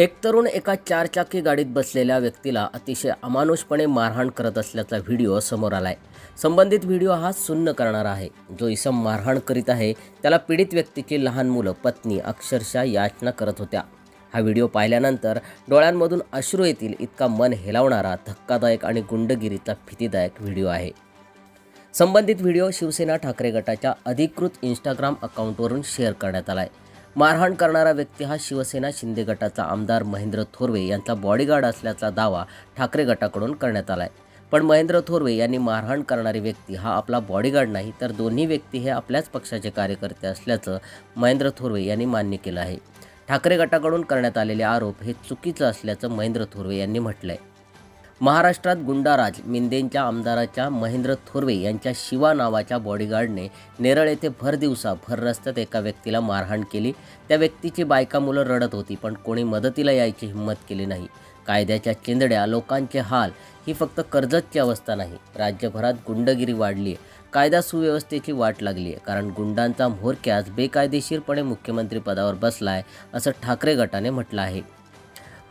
एक तरुण एका चारचाकी गाडीत बसलेल्या व्यक्तीला अतिशय अमानुषपणे मारहाण करत असल्याचा व्हिडिओ समोर आला आहे संबंधित व्हिडिओ हा सुन्न करणारा आहे. जो इसम मारहाण करीत आहे त्याला पीडित व्यक्तीची लहान मुलं पत्नी अक्षरशः याचना करत होत्या. हा व्हिडिओ पाहिल्यानंतर डोळ्यांमधून अश्रू येतील इतका मन हेलावणारा धक्कादायक आणि गुंडगिरीचा भीतीदायक व्हिडिओ आहे. संबंधित व्हिडिओ शिवसेना ठाकरे गटाच्या अधिकृत इंस्टाग्राम अकाउंटवरून शेअर करण्यात आला आहे मारहाण करणारा व्यक्ती हा शिवसेना शिंदे गटाचा आमदार महेंद्र थोरवे यांचा बॉडीगार्ड असल्याचा दावा ठाकरे गटाकडून करण्यात आला आहे पण महेंद्र थोरवे यांनी मारहाण करणारी व्यक्ती हा आपला बॉडीगार्ड नाही तर दोन्ही व्यक्ती हे आपल्याच पक्षाचे कार्यकर्ते असल्याचं महेंद्र थोरवे यांनी मान्य केलं आहे. ठाकरे गटाकडून करण्यात आलेले आरोप हे चुकीचं असल्याचं महेंद्र थोरवे यांनी म्हटलं आहे महाराष्ट्रात गुंडाराज मिंदेंच्या आमदाराच्या महेंद्र थोरवे यांच्या शिवा नावाच्या बॉडीगार्डने नेरळ येथे भर दिवसा भर रस्त्यात एका व्यक्तीला मारहाण केली. त्या व्यक्तीची बायका मुलं रडत होती पण कोणी मदतीला यायची हिंमत केली नाही. कायद्याच्या चेंदड्या लोकांचे हाल ही फक्त कर्जतची अवस्था नाही. राज्यभरात गुंडगिरी वाढली आहे कायदा सुव्यवस्थेची वाट लागली आहे कारण गुंडांचा म्होरक्यास बेकायदेशीरपणे मुख्यमंत्री पदावर बसलाय असं ठाकरे गटाने म्हटलं आहे.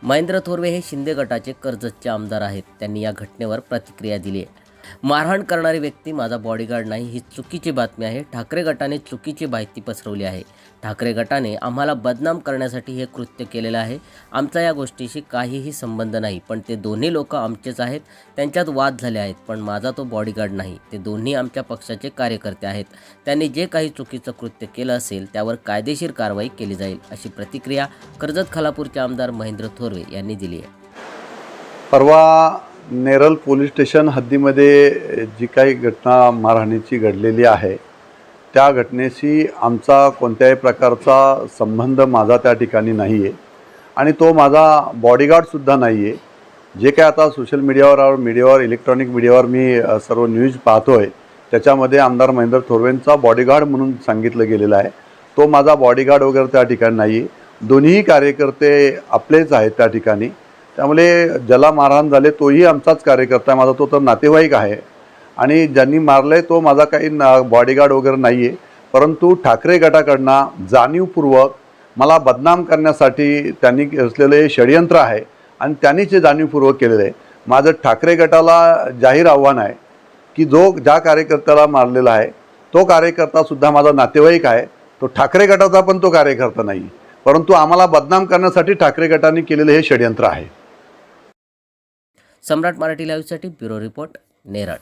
महेंद्र थोरवे हे शिंदे गटाचे कर्जतचे आमदार आहेत. त्यांनी या घटनेवर प्रतिक्रिया दिली आहे. मारहाण करणारी व्यक्ती माझा बॉडीगार्ड नाही ही चुकीची बातमी आहे. ठाकरे गटाने चुकीची माहिती पसरवली आहे. ठाकरे गटाने आम्हाला बदनाम करण्यासाठी हे कृत्य केलेलं आहे. आमचा या गोष्टीशी काहीही संबंध नाही पण ते दोन्ही लोक आमचेच आहेत. त्यांच्यात वाद झाले आहेत पण माझा तो बॉडीगार्ड नाही. ते दोन्ही आमच्या पक्षाचे कार्यकर्ते आहेत. त्यांनी जे काही चुकीचं कृत्य केलं असेल त्यावर कायदेशीर कारवाई केली जाईल अशी प्रतिक्रिया कर्जत खालापूरचे आमदार महेंद्र थोरवे यांनी दिली आहे. परवा नेरल पोलीस स्टेशन हद्दीमध्ये जी काही घटना मारहाणीची घडलेली आहे त्या घटनेशी आमचा कोणत्याही प्रकारचा संबंध माझा त्या ठिकाणी नाही आहे आणि तो माझा बॉडीगार्डसुद्धा नाही आहे जे काय आता सोशल मीडियावर मीडियावर इलेक्ट्रॉनिक मीडियावर मी सर्व न्यूज पाहतो आहे त्याच्यामध्ये आमदार महेंद्र थोरवेंचा बॉडीगार्ड म्हणून सांगितलं गेलेलं आहे. तो माझा बॉडीगार्ड वगैरे त्या ठिकाणी नाही आहे दोन्ही कार्यकर्ते आपलेच आहेत त्या ठिकाणी. त्यामुळे ज्याला मारहाण झाले तोही आमचाच कार्यकर्ता आहे. माझा तो तर नातेवाईक आहे. आणि ज्यांनी मारलं आहे तो माझा काही ना बॉडीगार्ड वगैरे नाही आहे परंतु ठाकरे गटाकडनं जाणीवपूर्वक मला बदनाम करण्यासाठी त्यांनी असलेले हे षडयंत्र आहे आणि त्यांनीच जाणीवपूर्वक केलेलं आहे. माझं ठाकरे गटाला जाहीर आव्हान आहे की जो ज्या कार्यकर्त्याला मारलेला आहे तो कार्यकर्तासुद्धा माझा नातेवाईक आहे. तो ठाकरे गटाचा पण तो कार्यकर्ता नाही. परंतु आम्हाला बदनाम करण्यासाठी ठाकरे गटाने केलेलं हे षडयंत्र आहे. सम्राट मराठी लाईव्हसाठी ब्युरो रिपोर्ट नेरळ.